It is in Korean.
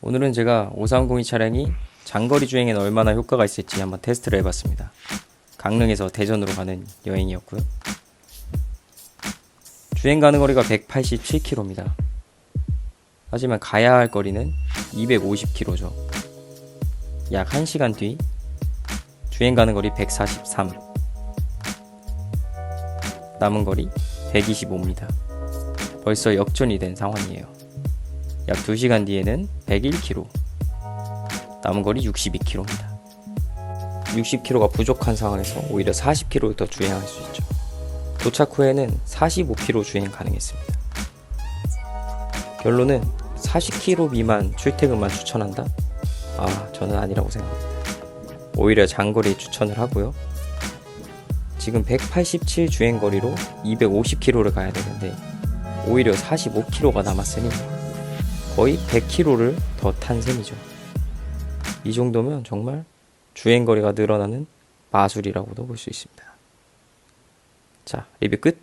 오늘은 제가 5302 차량이 장거리 주행에는 얼마나 효과가 있을지 한번 테스트를 해봤습니다. 강릉에서 대전으로 가는 여행이었고요. 주행 가는 거리가 187km입니다. 하지만 가야 할 거리는 250km죠. 약 1시간 뒤 주행 가는 거리 143. 남은 거리 125입니다. 벌써 역전이 된 상황이에요. 약 2시간 뒤에는 101km. 남은 거리 62km입니다. 60km가 부족한 상황에서 오히려 40km를 더 주행할 수 있죠. 도착 후에는 45km 주행 가능했습니다. 결론은 40km 미만 출퇴근만 추천한다? 아, 저는 아니라고 생각합니다. 오히려 장거리 추천을 하고요. 지금 187 주행 거리로 250km를 가야 되는데 오히려 45km가 남았으니 거의 100km를 더 탄 셈이죠. 이 정도면 정말 주행 거리가 늘어나는 마술이라고도 볼 수 있습니다. 자, 리뷰 끝.